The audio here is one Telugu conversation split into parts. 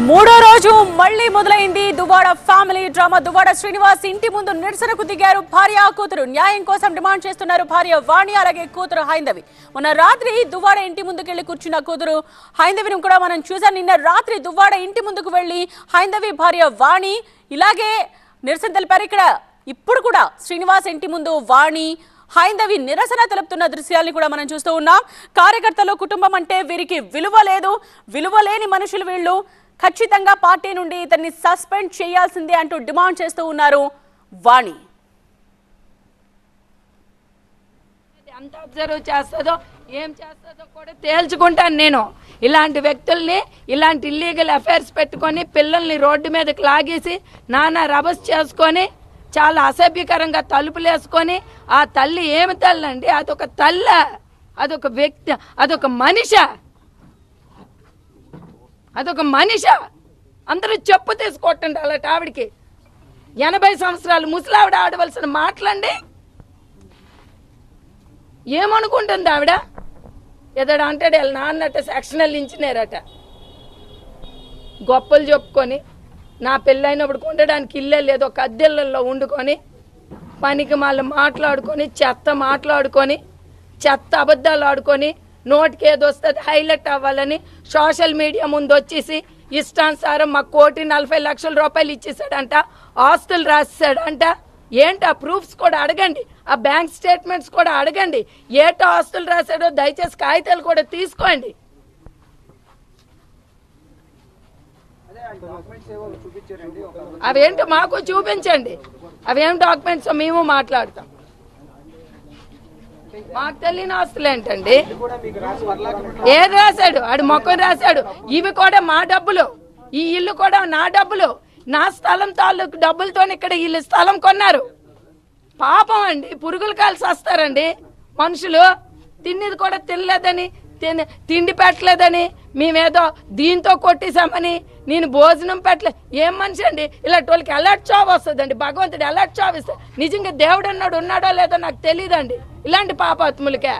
మూడో రోజు మళ్ళీ మొదలైంది దువ్వాడ ఫ్యామిలీ డ్రామా. దువ్వాడ శ్రీనివాస్ ఇంటి ముందు నిరసనకు దిగారు. భార్య కూతురు న్యాయం కోసం డిమాండ్ చేస్తున్నారు. భార్య వాణి అలాగే కూతురు హైందవి. మొన్న రాత్రి దువ్వాడ ఇంటి ముందుకెళ్ళి కూర్చున్న కూతురు హైందవిని కూడా మనం చూసాం. నిన్న రాత్రి దువ్వాడ ఇంటి ముందుకు వెళ్ళి హైందవి భార్య వాణి ఇలాగే నిరసన తెలిపారు. ఇక్కడ ఇప్పుడు కూడా శ్రీనివాస్ ఇంటి ముందు వాణి హైందవి నిరసన తెలుపుతున్న దృశ్యాల్ని కూడా మనం చూస్తూ ఉన్నాం. కార్యకర్తలు కుటుంబం అంటే వీరికి విలువ లేదు. విలువ లేని మనుషులు వీళ్ళు. ఖచ్చితంగా పార్టీ నుండి ఇతన్ని సస్పెండ్ చేయాల్సిందే అంటూ డిమాండ్ చేస్తూ ఉన్నారు వాణి. ఎంత అబ్జర్వ్ చేస్తుందో ఏం చేస్తుందో కూడా తేల్చుకుంటాను నేను. ఇలాంటి వ్యక్తుల్ని ఇలాంటి ఇల్లీగల్ అఫైర్స్ పెట్టుకొని పిల్లల్ని రోడ్డు మీదకి లాగేసి నానా రభస్ చేసుకొని చాలా అసభ్యకరంగా తలుపులేసుకొని ఆ తల్లి ఏమి తల్లి అండి అదొక తల్ల అదొక వ్యక్తి అదొక మనిష. అదొక మనిష అందరూ చెప్పు తీసుకోవటండి అలాంటి ఆవిడకి. ఎనభై సంవత్సరాలు ముసలావిడ ఆడవలసిన మాటలండి. ఏమనుకుంటుంది ఆవిడ? ఎదడు అంటాడు వాళ్ళ నాన్నట సెక్షనల్ ఇంజనీరట గొప్పలు చెప్పుకొని నా పెళ్ళైనప్పుడు ఉండడానికి ఇల్లే లేదు ఒక అద్దెళ్ళల్లో వండుకొని పనికి మళ్ళీ మాట్లాడుకొని చెత్త మాట్లాడుకొని చెత్త అబద్ధాలు ఆడుకొని నోటికి ఏదో వస్తుంది హైలైట్ అవ్వాలని సోషల్ మీడియా ముందు వచ్చేసి ఇష్టానుసారం మా కోటి నలభై లక్షల రూపాయలు ఇచ్చేసాడంట ఆస్తులు రాసేసాడంట. ఏంటి ఆ ప్రూఫ్స్ కూడా అడగండి ఆ బ్యాంక్ స్టేట్మెంట్స్ కూడా అడగండి ఏటో ఆస్తులు రాశాడో దయచేసి కాగితాలు కూడా తీసుకోండి. అవేంటో మాకు చూపించండి అవేం డాక్యుమెంట్స్ మేము మాట్లాడతాం. మాకు తెలియని ఆస్తులు ఏంటండి? ఏది రాశాడు? ఆడు మొక్కను రాశాడు. ఇవి కూడా మా డబ్బులు. ఈ ఇల్లు కూడా నా డబ్బులు. నా స్థలం తాలూకు డబ్బులతో ఇక్కడ వీళ్ళు స్థలం కొన్నారు. పాపం అండి పురుగులు కాల్సి వస్తారండి. మనుషులు తిన్నది కూడా తినలేదని తిని తిండి పెట్టలేదని మేమేదో దీంతో కొట్టేశామని నేను భోజనం పెట్టలే. ఏం మనిషి అండి? ఇలాంటి వాళ్ళకి అలర్ట్ చావ్ వస్తుందండి. భగవంతుడు అలర్ట్ చావ్ ఇస్తాడు నిజంగా దేవుడు అన్నాడు ఉన్నాడో లేదో నాకు తెలియదండి ఇలాంటి పాపాత్ములకే.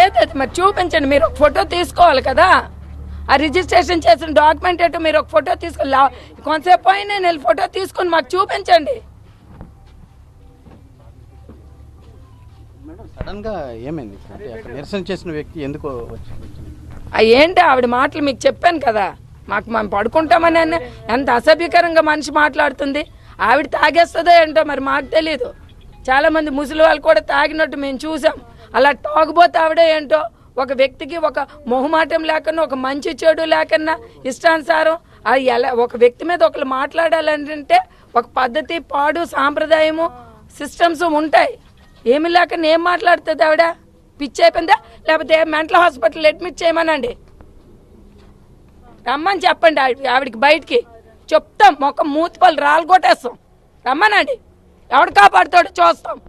ఏదైతే మరి చూపించండి మీరు ఫోటో తీసుకోవాలి కదా. ఆ రిజిస్ట్రేషన్ చేసిన డాక్యుమెంట్ ఏంటో మీరు ఒక ఫోటో తీసుకొని కొంతసేపు పోయి నేను వెళ్ళి ఫోటో తీసుకొని మాకు చూపించండి. ఏమైంది? నిరసన చేసిన వ్యక్తి ఎందుకు ఏంటి ఆవిడ మాటలు మీకు చెప్పాను కదా? మాకు మేము పడుకుంటామని అన్న ఎంత అసభ్యకరంగా మనిషి మాట్లాడుతుంది. ఆవిడ తాగేస్తుందో ఏంటో మరి మాకు తెలియదు చాలా మంది ముసలి వాళ్ళు కూడా తాగినట్టు మేము చూసాం. అలా తాగుబోతే ఆవిడే ఏంటో ఒక వ్యక్తికి ఒక మొహమాటం లేకన్నా ఒక మంచి చెడు లేకన్నా ఇష్టానుసారం అది ఎలా ఒక వ్యక్తి మీద ఒకరు మాట్లాడాలంటే ఒక పద్ధతి పాడు సాంప్రదాయము సిస్టమ్స్ ఉంటాయి. ఏమి లేకన్నా ఏం మాట్లాడుతుంది ఆవిడ? పిచ్చి అయిపోయిందా? లేకపోతే మెంటల్ హాస్పిటల్ అడ్మిట్ చేయమనండి. రమ్మని చెప్పండి ఆవిడ- ఆవిడకి బయటికి. చెప్తాం మొక్క మూతిపళ్ళు రాలు కొట్టేస్తాం. రమ్మనండి. ఎవడు కాపాడుతాడో చూస్తాం.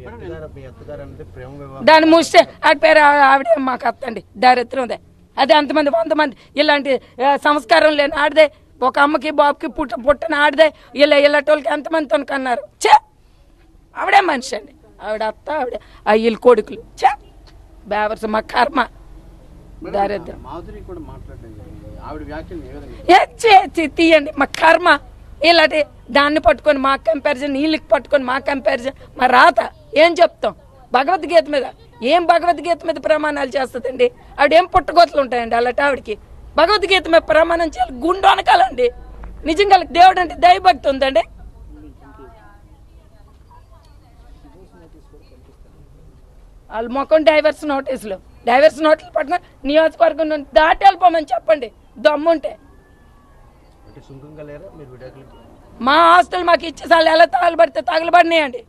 మీ అత్తగారు మీ అత్తగారు అంటే ప్రేమ వివాహం. దాని ముస్తే ఆడి పేరు ఆవిడే మాకు అత్తండి దారిద్రందే అదే. అంతమంది వంద మంది ఇలాంటి సంస్కారం లేని ఆడదే. ఒక అమ్మకి బాబుకి పుట్ట పుట్టని ఆడదే. ఇలా ఇలాంటి ఎంతమందితో కన్నారు చే ఆవిడే మనిషి అండి. ఆవిడ అత్త ఆవిడ వీళ్ళ కొడుకులు. చే బేవర్స్ మా కర్మ. దారిద్రం. తీయండి. మా కర్మ. ఇలాంటి దాన్ని పట్టుకొని మా కంపారిజన్ వీళ్ళకి పట్టుకొని మా కంపారిజన్ మా రాత. ఏం చెప్తాం? భగవద్గీత మీద ఏం భగవద్గీత మీద ప్రమాణాలు చేస్తుందండి? ఆవిడ పుట్టగోతలు ఉంటాయండి అలాంటి ఆవిడకి భగవద్గీత మీద ప్రమాణం చేయాలి గుండు అనకాలండి నిజంగా దేవుడు అంటే దైవభక్తి ఉందండి. వాళ్ళ ముఖం డైవర్స్ నోటీసులు. డైవర్స్ నోటీసులు పట్టుకొని నియోజకవర్గం నుండి దాటి వెళ్ళిపోమని చెప్పండి. దమ్ముంటే. మా ఆస్తులు మాకు ఇచ్చేసాలు ఎలా తగలబడితే తగలబడినాయండి.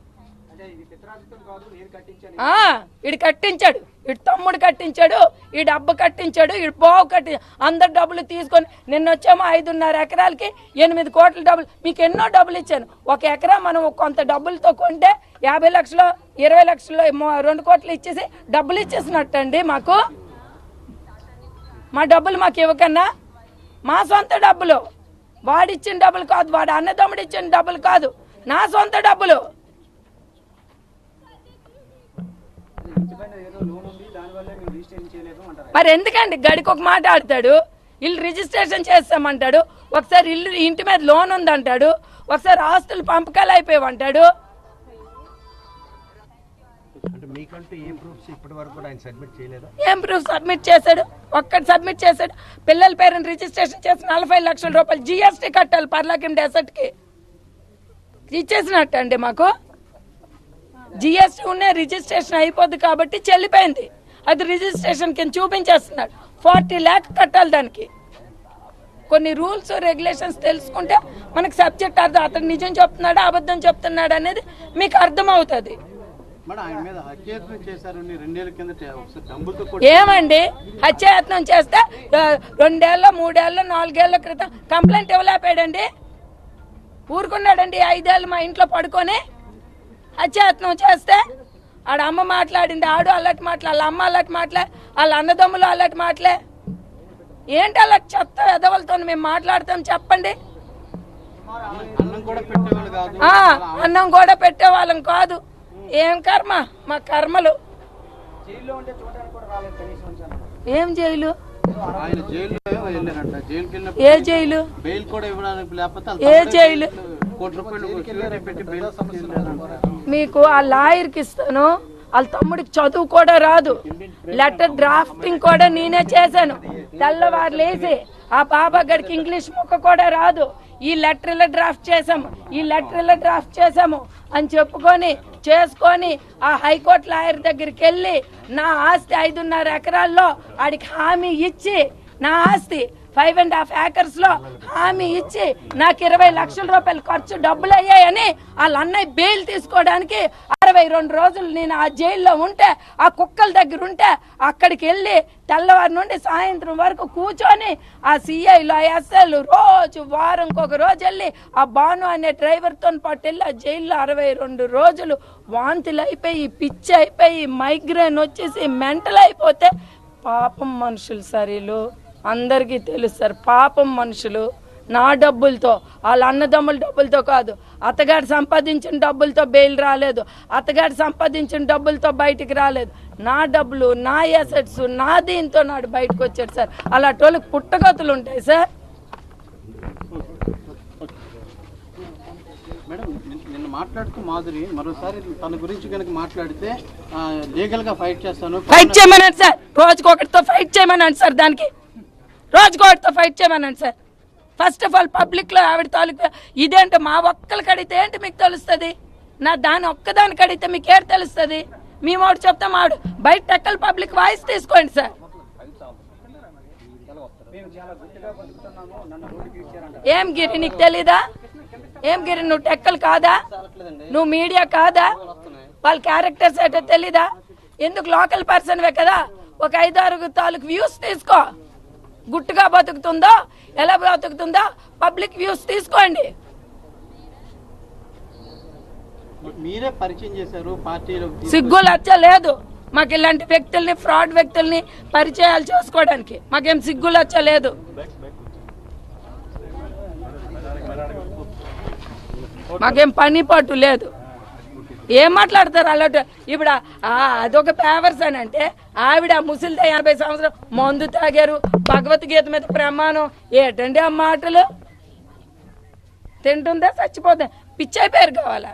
ఇడు కట్టించాడు. ఇటు తమ్ముడు కట్టించాడు ఈ డబ్బు కట్టించాడు ఇడు బావు కట్టి అందరు డబ్బులు తీసుకొని నిన్న వచ్చామో ఐదున్నర ఎకరాలకి ఎనిమిది కోట్ల డబ్బులు. మీకు ఎన్నో డబ్బులు ఇచ్చాను. ఒక ఎకరా మనం కొంత డబ్బులతో కొంటే యాభై లక్షలు ఇరవై లక్షలు రెండు కోట్లు ఇచ్చేసి డబ్బులు ఇచ్చేసినట్టండి మాకు. మా డబ్బులు మాకు ఇవ్వకన్నా. మా సొంత డబ్బులు. వాడిచ్చిన డబ్బులు కాదు వాడు అన్నదమ్ముడు ఇచ్చిన డబ్బులు కాదు. నా సొంత డబ్బులు. మరి ఎందుకండి? గడికి ఒక మాట ఆడతాడు ఇల్లు రిజిస్ట్రేషన్ చేస్తామంటాడు ఒకసారి ఇల్లు ఇంటి మీద లోన్ ఉందంటాడు ఒకసారి ఆస్తులు పంపకాలు అయిపోయావంటాడు. అంటే మీకంటూ ఏ ప్రూఫ్స్ ఇప్పటి వరకు కూడా ఆయన సబ్మిట్ చేయలేదా? ఏం ప్రూఫ్ సబ్మిట్ చేశాడు? ఒక్కటి సబ్మిట్ చేశాడు. పిల్లల పేరుని రిజిస్ట్రేషన్ చేసి నలభై లక్షల రూపాయలు జిఎస్టీ కట్టాలి పర్లాకిం డెసర్ట్కి. ఇచ్చేసినట్టు అండి మాకు. జిఎస్టీ ఉన్న రిజిస్ట్రేషన్ అయిపోద్ది కాబట్టి చెల్లిపోయింది. అది రిజిస్ట్రేషన్ కింద చూపించేస్తున్నాడు. ఫార్టీ ల్యాక్ కట్టాలి దానికి. కొన్ని రూల్స్ రెగ్యులేషన్స్ తెలుసుకుంటే మనకు సబ్జెక్ట్ అర్థం అతను నిజం చెప్తున్నాడా అబద్ధం చెప్తున్నాడు అనేది మీకు అర్థమవుతుంది. ఏమండి? హత్యాయత్నం చేస్తే రెండేళ్ళ మూడేళ్ళ నాలుగేళ్ళ క్రితం కంప్లైంట్ ఇవ్వలేపాడండి? ఊరుకున్నాడండి ఐదేళ్ళు మా ఇంట్లో పడుకొని? హత్యాయత్నం చేస్తే ఆడ అమ్మ మాట్లాడింది ఆడు అల్లటి మాటలే వాళ్ళ అమ్మ అల్లటి మాటలే వాళ్ళ అన్నదమ్ములు అల్లటి మాటలే. ఏంటి అలా చెత్త ఎదవలతో మేము మాట్లాడతాం చెప్పండి? అన్నం కూడా పెట్టేవాళ్ళు కాదు. ఆ, అన్నం కూడా పెట్టేవాళ్ళం కాదు. ఏం కర్మ? మా కర్మలు. ఏం జైలు? ఏ జైలు? బెయిల్ కూడా ఇవ్వడానికి లేకపోతే వాళ్ళ ఏ జైలు? మీకు ఆ లాయర్కి ఇస్తాను. వాళ్ళ తమ్ముడికి చదువు కూడా రాదు. లెటర్ డ్రాఫ్టింగ్ కూడా నేనే చేశాను. తెల్లవారు లేచి ఆ బాబా గడికి ఇంగ్లీష్ ముక్క కూడా రాదు. ఈ లెటర్ల డ్రాఫ్ట్ చేసాము ఈ లెటర్ల డ్రాఫ్ట్ చేసాము అని చెప్పుకొని చేసుకొని ఆ హైకోర్టు లాయర్ దగ్గరికి వెళ్ళి నా ఆస్తి ఐదున్నర ఎకరాల్లో ఆడికి హామీ ఇచ్చి నా ఆస్తి ఫైవ్ అండ్ హాఫ్ ఏకర్స్లో హామీ ఇచ్చి నాకు ఇరవై లక్షల రూపాయలు ఖర్చు డబ్బులు అయ్యాయని వాళ్ళ అన్నయ్య బెయిల్ తీసుకోవడానికి అరవై రెండు రోజులు నేను ఆ జైల్లో ఉంటే ఆ కుక్కల దగ్గర ఉంటే అక్కడికి వెళ్ళి తెల్లవారి నుండి సాయంత్రం వరకు కూర్చొని ఆ సిఐలు ఆ ఎస్ఐలు రోజు వారంకి ఒక రోజు వెళ్ళి ఆ బాను అనే డ్రైవర్తో పాటు వెళ్ళి ఆ జైల్లో అరవై రెండు రోజులు వాంతులు అయిపోయి పిచ్చి అయిపోయి మైగ్రేన్ వచ్చేసి మెంటల్ అయిపోతే పాపం మనుషులు సరీలు అందరికీ తెలుసు సార్ పాపం మనుషులు నా డబ్బులతో వాళ్ళ అన్నదమ్ముల డబ్బులతో కాదు. అత్తగారు సంపాదించిన డబ్బులతో బెయిల్ రాలేదు. అత్తగారు సంపాదించిన డబ్బులతో బయటికి రాలేదు. నా డబ్బులు నా ఎసెట్స్ నా దీంతో నాడు బయటకు వచ్చాడు సార్. అలాంటి వాళ్ళకి పుట్టగతులు ఉంటాయి సార్. మేడం నిన్న- మాట్లాడుతూ మాధురి మరోసారి తన గురించి కనుక మాట్లాడితే లీగల్గా ఫైట్ చేస్తాను. ఫైట్ చేయమనండి సార్. రోజుకొకటితో ఫైట్ చేయమనండి సార్ దానికి. రోజుకోటితో ఫైట్ చేయమనండి సార్. ఫస్ట్ ఆఫ్ ఆల్ పబ్లిక్లో ఆవిడ తాలూకు ఇదేంటి మా ఒక్కలు కడితే ఏంటి మీకు తెలుస్తుంది? నా దాని ఒక్కదానికి కడితే మీకు ఏడు తెలుస్తుంది? మేము ఒకటి చెప్తాం ఆవిడ బయట టెక్కల పబ్లిక్ వాయిస్ తీసుకోండి సార్. ఏం గిరి నీకు తెలీదా? ఏం గిరి నువ్వు టెక్కలు కాదా? నువ్వు మీడియా కాదా? వాళ్ళ క్యారెక్టర్స్ ఏంటో తెలీదా? ఎందుకు లోకల్ పర్సన్వే కదా? ఒక ఐదారు తాలూకు వ్యూస్ తీసుకో. గుట్టుగా బతుకుతుందో ఎలా బతుకుతుందో పబ్లిక్ వ్యూస్ తీసుకోండి. మీరే పరిచయం చేశారు సిగ్గు లచ్చ లేదు. మాకు ఇలాంటి వ్యక్తుల్ని ఫ్రాడ్ వ్యక్తుల్ని పరిచయాలు చేసుకోవడానికి. మాకేం సిగ్గు లచ్చ లేదు. మాకేం పని పట్టు లేదు. ఏం మాట్లాడతారు అలాంటి ఇప్పుడు ఆ, అదొక పేవర్స్ అని అంటే ఆవిడ ముసలిదే యాభై సంవత్సరం మందు తాగారు. భగవద్గీత మీద ప్రమాణం. ఏంటండి ఆ మాటలు? తింటుందా? చచ్చిపోతే పిచ్చి అయిపోయారు కావాలా?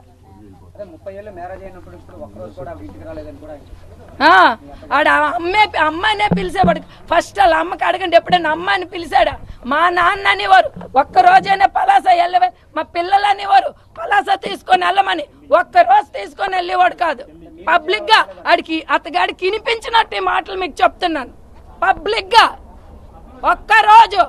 ఆడ అమ్మే అమ్మాయినే పిలిచేవాడు. ఫస్ట్ వాళ్ళ అమ్మకి అడగండి ఎప్పుడైనా అమ్మ అని పిలిచాడా? మా నాన్న అనేవారు. ఒక్క రోజైనా పలాస వెళ్ళవే. మా పిల్లలు అనేవారు. పలాస తీసుకొని వెళ్ళమని. ఒక్క రోజు తీసుకొని వెళ్ళేవాడు కాదు. పబ్లిక్గా ఆడికి అతగాడికి వినిపించినట్టు మాటలు మీకు చెప్తున్నాను. పబ్లిక్గా ఒక్క రోజు.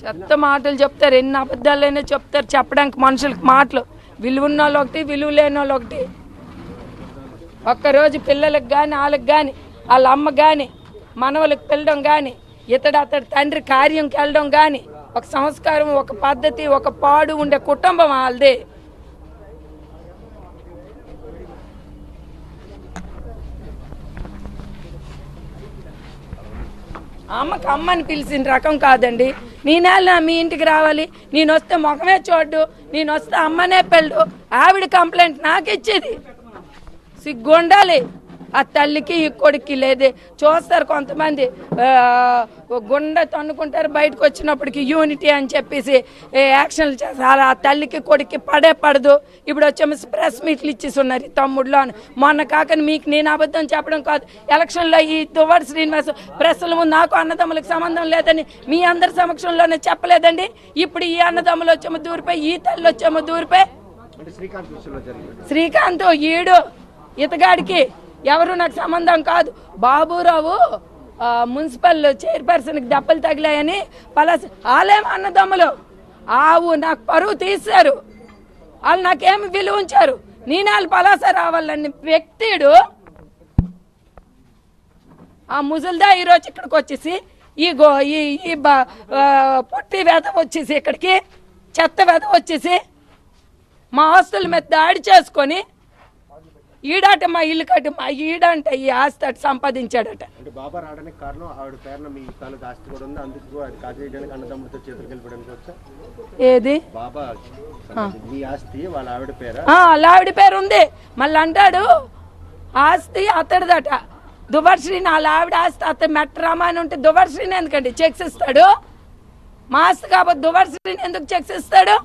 చెత్త మాటలు చెప్తారు ఎన్ని అబద్ధాలైనా చెప్తారు చెప్పడానికి మనుషులకి మాటలు. విలువ ఉన్న వాళ్ళు ఒకటి విలువ లేని వాళ్ళు ఒకటి ఒక్కరోజు పిల్లలకు కానీ వాళ్ళకి కానీ వాళ్ళ అమ్మ కానీ మనవలకు పెళ్ళడం కానీ ఇతడు అతడి తండ్రి కార్యంకి వెళ్ళడం కానీ ఒక సంస్కారం ఒక పద్ధతి ఒక పాడు ఉండే కుటుంబం వాళ్ళదే. అమ్మకి అమ్మని పిలిచిన రకం కాదండి. నేనేళ్ళ మీ ఇంటికి రావాలి నేను వస్తే ముఖమే చూడ్డు నేను వస్తే అమ్మనే పెళ్ళు ఆవిడ కంప్లైంట్ నాకు ఇచ్చేది సిగ్గుండాలి. ఆ తల్లికి ఈ కొడుక్కి లేదే. చూస్తారు కొంతమంది గుండె తన్నుకుంటారు బయటకు వచ్చినప్పటికి యూనిటీ అని చెప్పేసి యాక్షన్లు చేస్తారు. ఆ తల్లికి కొడుక్కి పడే పడదు. ఇప్పుడు వచ్చేమో ప్రెస్ మీట్లు ఇచ్చేసి ఉన్నారు ఈ తమ్ముడులో అని. మొన్న కాకని మీకు నేను అబద్ధం చెప్పడం కాదు. ఎలక్షన్లో ఈ దువ్వాడు శ్రీనివాస్ ప్రెస్ల ముందు నాకు అన్నదమ్ములకు సంబంధం లేదని మీ అందరి సమక్షంలోనే చెప్పలేదండి. ఇప్పుడు ఈ అన్నదమ్ములు వచ్చేమో దూరిపోయి ఈ తల్లి వచ్చేమో జరిగింది. శ్రీకాంత్ ఈడు ఇతగాడికి ఎవరు నాకు సంబంధం కాదు. బాబురావు మున్సిపల్ చైర్పర్సన్కి దెబ్బలు తగిలాయని పలాస్ వాళ్ళేం అన్నదమ్ములు. ఆవు నాకు పరువు తీశారు. వాళ్ళు నాకేమి విలువ ఉంచారు. నేను వాళ్ళు పలాస రావాలని వ్యక్తిడు ఆ ముసలిదా ఈరోజు ఇక్కడికి వచ్చేసి ఈ గో ఈ ఈ పొట్టి వేద వచ్చేసి ఇక్కడికి చెత్త వేద వచ్చేసి మా ఆస్తుల మీద దాడి చేసుకొని ఈడాట మా ఇల్లు కట్టి మా ఈడంట ఈ ఆస్తి అటు సంపాదించాడట. అంటే బాబా రావడానికి కారణం ఆవిడ పేరున మీ ఆస్తి కూడా ఉంది. అందుకు అది కాజేయడానికి అన్నదమ్ముడితో వచ్చా? ఏది? బాబా మీ ఆస్తి వాళ్ళ ఆవిడ పేర? ఆ, లావిడి పేరు ఉంది. మళ్ళీ అంటాడు ఆస్తి అతడిదట. దువర్శ్రీని వాళ్ళ ఆవిడ ఆస్తి అతడు మెట్రామా అని ఉంటే దువర్శ్రీని ఎందుకండి చెక్స్ ఇస్తాడు? మా ఆస్తి కాబట్టి దువర్శ్రీని ఎందుకు చెక్స్ ఇస్తాడు?